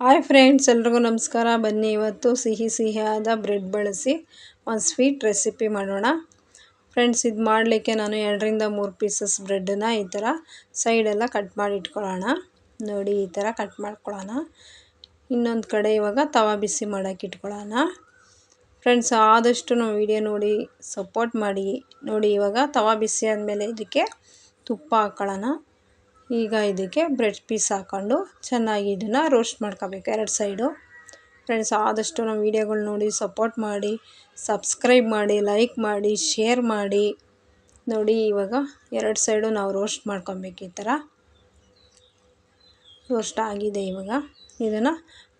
Hi friends, ಎಲ್ರಿಗೂ ನಮಸ್ಕಾರ. ಬನ್ನಿ ಇವತ್ತು ಸಿಹಿ ಸಿಹಿಯಾದ ಬ್ರೆಡ್ ಬಳಸಿ ಒಂದು ಸ್ವೀಟ್ ರೆಸಿಪಿ ಮಾಡೋಣ. ಫ್ರೆಂಡ್ಸ್, ಇದು ಮಾಡಲಿಕ್ಕೆ ನಾನು ಎರಡರಿಂದ ಮೂರು ಪೀಸಸ್ ಬ್ರೆಡ್ಡನ್ನ ಈ ಥರ ಸೈಡೆಲ್ಲ ಕಟ್ ಮಾಡಿ ಇಟ್ಕೊಳ್ಳೋಣ. ನೋಡಿ, ಈ ಥರ ಕಟ್ ಮಾಡ್ಕೊಳ್ಳೋಣ. ಇನ್ನೊಂದು ಕಡೆ ಇವಾಗ ತವಾ ಬಿಸಿ ಮಾಡೋಕೆ ಇಟ್ಕೊಳ್ಳೋಣ. ಫ್ರೆಂಡ್ಸ್, ಆದಷ್ಟು ನಾವು ವಿಡಿಯೋ ನೋಡಿ, ಸಪೋರ್ಟ್ ಮಾಡಿ. ನೋಡಿ, ಇವಾಗ ತವಾ ಬಿಸಿ ಆದಮೇಲೆ ಇದಕ್ಕೆ ತುಪ್ಪ ಹಾಕ್ಕೊಳ್ಳೋಣ ಈಗ ಇದಕ್ಕೆ ಬ್ರೆಡ್ ಪೀಸ್ ಹಾಕ್ಕೊಂಡು ಚೆನ್ನಾಗಿ ಇದನ್ನು ರೋಸ್ಟ್ ಮಾಡ್ಕೋಬೇಕು. ಎರಡು ಸೈಡು. ಫ್ರೆಂಡ್ಸ್, ಆದಷ್ಟು ನಮ್ಮ ವೀಡಿಯೋಗಳು ನೋಡಿ ಸಪೋರ್ಟ್ ಮಾಡಿ, ಸಬ್ಸ್ಕ್ರೈಬ್ ಮಾಡಿ, ಲೈಕ್ ಮಾಡಿ, ಶೇರ್ ಮಾಡಿ. ನೋಡಿ, ಇವಾಗ ಎರಡು ಸೈಡು ನಾವು ರೋಸ್ಟ್ ಮಾಡ್ಕೊಬೇಕು ಈ ಥರ. ರೋಸ್ಟ್ ಆಗಿದೆ ಇವಾಗ. ಇದನ್ನು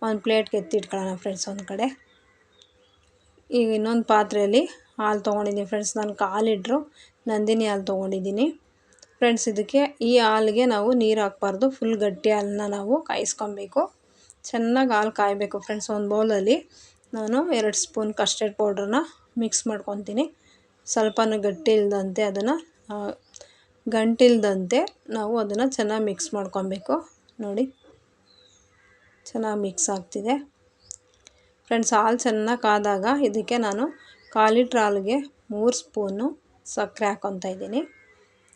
ಒಂದು ಪ್ಲೇಟ್ಗೆ ಎತ್ತಿಟ್ಕೊಳ್ಳೋಣ ಫ್ರೆಂಡ್ಸ್ ಒಂದು ಕಡೆ. ಈಗ ಇನ್ನೊಂದು ಪಾತ್ರೆಯಲ್ಲಿ ಹಾಲು ತೊಗೊಂಡಿದ್ದೀನಿ ಫ್ರೆಂಡ್ಸ್. ನಾನು ಕಾಲಿಟ್ರು ನಂದಿನಿ ಹಾಲು ತೊಗೊಂಡಿದ್ದೀನಿ. ಫ್ರೆಂಡ್ಸ್ ಇದಕ್ಕೆ ಈ ಹಾಲಿಗೆ ನಾವು ನೀರು ಹಾಕ್ಬಾರ್ದು. ಫುಲ್ ಗಟ್ಟಿ ಹಾಲನ್ನ ನಾವು ಕಾಯಿಸ್ಕೊಬೇಕು. ಚೆನ್ನಾಗಿ ಹಾಲು ಕಾಯಬೇಕು ಫ್ರೆಂಡ್ಸ್ ಒಂದು ಬೌಲಲ್ಲಿ ನಾನು ಎರಡು ಸ್ಪೂನ್ ಕಸ್ಟರ್ಡ್ ಪೌಡ್ರನ್ನ ಮಿಕ್ಸ್ ಮಾಡ್ಕೊತೀನಿ. ಸ್ವಲ್ಪನೂ ಗಟ್ಟಿ ಇಲ್ಲದಂತೆ ಅದನ್ನು ಗಂಟಿಲ್ದಂತೆ ನಾವು ಅದನ್ನು ಚೆನ್ನಾಗಿ ಮಿಕ್ಸ್ ಮಾಡ್ಕೊಬೇಕು. ನೋಡಿ, ಚೆನ್ನಾಗಿ ಮಿಕ್ಸ್ ಆಗ್ತಿದೆ. ಫ್ರೆಂಡ್ಸ್ ಹಾಲು ಚೆನ್ನಾಗಿ ಕಾದಾಗ ಇದಕ್ಕೆ ನಾನು ಕಾಲು ಹಾಲಿಗೆ ಮೂರು ಸ್ಪೂನು ಸಕ್ಕರೆ ಹಾಕ್ಕೊತಾ ಇದ್ದೀನಿ.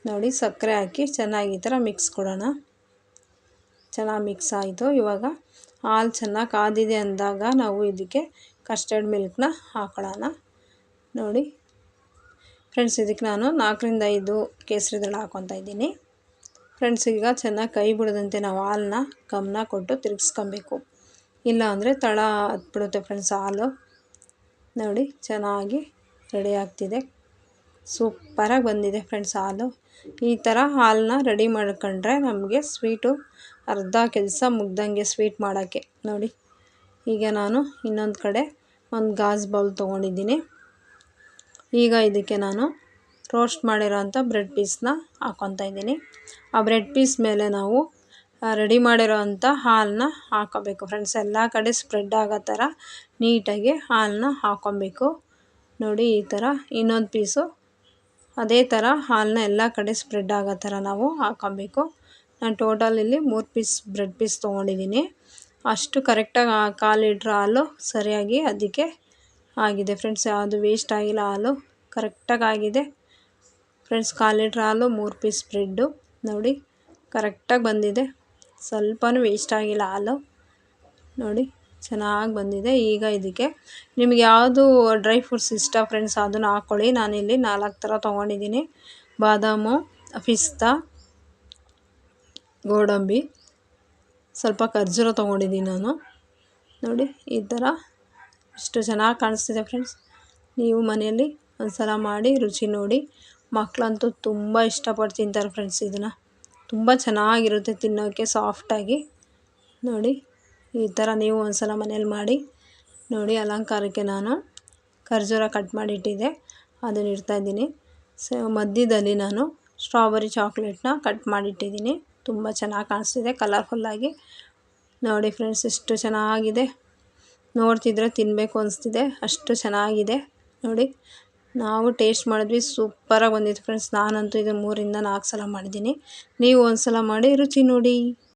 ನೋಡಿ ಸಕ್ಕರೆ ಹಾಕಿ ಚೆನ್ನಾಗಿ ಈ ಥರ ಮಿಕ್ಸ್ ಕೊಡೋಣ. ಚೆನ್ನಾಗಿ ಮಿಕ್ಸ್ ಆಯಿತು. ಇವಾಗ ಹಾಲು ಚೆನ್ನಾಗಿ ಕಾದಿದೆ ಅಂದಾಗ ನಾವು ಇದಕ್ಕೆ ಕಸ್ಟರ್ಡ್ ಮಿಲ್ಕ್ನ ಹಾಕೊಳ್ಳೋಣ ನೋಡಿ ಫ್ರೆಂಡ್ಸ್ ಇದಕ್ಕೆ ನಾನು ನಾಲ್ಕರಿಂದ ಐದು ಕೇಸರಿ ದಳ ಹಾಕ್ಕೊತಾ ಇದ್ದೀನಿ. ಫ್ರೆಂಡ್ಸ್ ಈಗ ಚೆನ್ನಾಗಿ ಕೈ ಬಿಡದಂತೆ ನಾವು ಹಾಲನ್ನ ಗಮನ ಕೊಟ್ಟು ತಿರುಗಿಸ್ಕೊಬೇಕು. ಇಲ್ಲ ಅಂದರೆ ತಳ ಹತ್ಬಿಡುತ್ತೆ ಫ್ರೆಂಡ್ಸ್ ಹಾಲು. ನೋಡಿ ಚೆನ್ನಾಗಿ ರೆಡಿ ಆಗ್ತಿದೆ. ಸೂಪರಾಗಿ ಬಂದಿದೆ ಫ್ರೆಂಡ್ಸ್ ಹಾಲು. ಈ ಥರ ಹಾಲನ್ನ ರೆಡಿ ಮಾಡ್ಕೊಂಡ್ರೆ ನಮಗೆ ಸ್ವೀಟು ಅರ್ಧ ಕೆಲಸ ಮುಗ್ದಂಗೆ ಸ್ವೀಟ್ ಮಾಡೋಕ್ಕೆ. ನೋಡಿ, ಈಗ ನಾನು ಇನ್ನೊಂದು ಕಡೆ ಒಂದು ಗಾಜ್ ಬೌಲ್ ತೊಗೊಂಡಿದ್ದೀನಿ. ಈಗ ಇದಕ್ಕೆ ನಾನು ರೋಸ್ಟ್ ಮಾಡಿರೋಂಥ ಬ್ರೆಡ್ ಪೀಸ್ನ ಹಾಕ್ಕೊತಾ ಇದ್ದೀನಿ. ಆ ಬ್ರೆಡ್ ಪೀಸ್ ಮೇಲೆ ನಾವು ರೆಡಿ ಮಾಡಿರೋ ಅಂಥ ಹಾಲನ್ನ ಹಾಕೋಬೇಕು ಫ್ರೆಂಡ್ಸ್ ಎಲ್ಲ ಕಡೆ ಸ್ಪ್ರೆಡ್ ಆಗೋ ಥರ ನೀಟಾಗಿ ಹಾಲನ್ನ ಹಾಕ್ಕೊಬೇಕು ನೋಡಿ, ಈ ಥರ ಇನ್ನೊಂದು ಪೀಸು ಅದೇ ಥರ ಹಾಲನ್ನ ಎಲ್ಲ ಕಡೆ ಸ್ಪ್ರೆಡ್ ಆಗೋ ಥರ ನಾವು ಹಾಕೊಬೇಕು. ನಾನು ಟೋಟಲ್ ಇಲ್ಲಿ ಮೂರು ಪೀಸ್ ಬ್ರೆಡ್ ಪೀಸ್ ತೊಗೊಂಡಿದ್ದೀನಿ ಅಷ್ಟು ಕರೆಕ್ಟಾಗಿ ಕಾಲು ಲೀಟ್ರ್ ಹಾಲು ಸರಿಯಾಗಿ ಅದಕ್ಕೆ ಆಗಿದೆ. ಫ್ರೆಂಡ್ಸ್ ಯಾವುದು ವೇಸ್ಟ್ ಆಗಿಲ್ಲ ಹಾಲು ಕರೆಕ್ಟಾಗಿ ಆಗಿದೆ. ಫ್ರೆಂಡ್ಸ್ ಕಾಲು ಲೀಟ್ರ್ ಹಾಲು ಮೂರು ಪೀಸ್ ಬ್ರೆಡ್ಡು ನೋಡಿ ಕರೆಕ್ಟಾಗಿ ಬಂದಿದೆ. ಸ್ವಲ್ಪನೂ ವೇಸ್ಟ್ ಆಗಿಲ್ಲ ಹಾಲು. ನೋಡಿ. ಚೆನ್ನಾಗಿ ಬಂದಿದೆ. ಈಗ ಇದಕ್ಕೆ ನಿಮಗೆ ಯಾವುದು ಡ್ರೈ ಫ್ರೂಟ್ಸ್ ಇಷ್ಟ ಫ್ರೆಂಡ್ಸ್ ಅದನ್ನು ಹಾಕ್ಕೊಳ್ಳಿ ನಾನಿಲ್ಲಿ ನಾಲ್ಕು ಥರ ತೊಗೊಂಡಿದ್ದೀನಿ. ಬಾದಾಮು, ಪಿಸ್ತಾ, ಗೋಡಂಬಿ. ಸ್ವಲ್ಪ ಖರ್ಜೂರ ತೊಗೊಂಡಿದ್ದೀನಿ ನಾನು. ನೋಡಿ, ಈ ಥರ ಇಷ್ಟು ಚೆನ್ನಾಗಿ ಕಾಣಿಸ್ತಿದೆ ಫ್ರೆಂಡ್ಸ್ ನೀವು ಮನೆಯಲ್ಲಿ ಒಂದು ಸಲ ಮಾಡಿ, ರುಚಿ ನೋಡಿ. ಮಕ್ಕಳಂತೂ ತುಂಬ ಇಷ್ಟಪಟ್ಟು ತಿಂತಾರೆ ಫ್ರೆಂಡ್ಸ್ ಇದನ್ನು. ತುಂಬ ಚೆನ್ನಾಗಿರುತ್ತೆ ತಿನ್ನೋಕ್ಕೆ ಸಾಫ್ಟಾಗಿ ನೋಡಿ. ಈ ಥರ ನೀವು ಒಂದು ಸಲ ಮನೇಲಿ ಮಾಡಿ, ನೋಡಿ ಅಲಂಕಾರಕ್ಕೆ ನಾನು ಖರ್ಜೂರ ಕಟ್ ಮಾಡಿಟ್ಟಿದ್ದೆ. ಅದನ್ನು ಇಡ್ತಾಯಿದ್ದೀನಿ ಸೊ, ಮಧ್ಯದಲ್ಲಿ ನಾನು ಸ್ಟ್ರಾಬೆರಿ ಚಾಕ್ಲೇಟ್ನ ಕಟ್ ಮಾಡಿಟ್ಟಿದ್ದೀನಿ. ತುಂಬ ಚೆನ್ನಾಗಿ ಕಾಣಿಸ್ತಿದೆ ಕಲರ್ಫುಲ್ಲಾಗಿ ನೋಡಿ ಫ್ರೆಂಡ್ಸ್ ಎಷ್ಟು ಚೆನ್ನಾಗಿದೆ. ನೋಡ್ತಿದ್ರೆ ತಿನ್ನಬೇಕು ಅನಿಸ್ತಿದೆ, ಅಷ್ಟು ಚೆನ್ನಾಗಿದೆ. ನೋಡಿ, ನಾವು ಟೇಸ್ಟ್ ಮಾಡಿದ್ವಿ ಸೂಪರಾಗಿ ಬಂದಿತ್ತು ಫ್ರೆಂಡ್ಸ್ ನಾನಂತೂ ಇದು ಮೂರಿಂದ ನಾಲ್ಕು ಸಲ ಮಾಡಿದ್ದೀನಿ. ನೀವು ಒಂದು ಸಲ ಮಾಡಿ, ರುಚಿ ನೋಡಿ.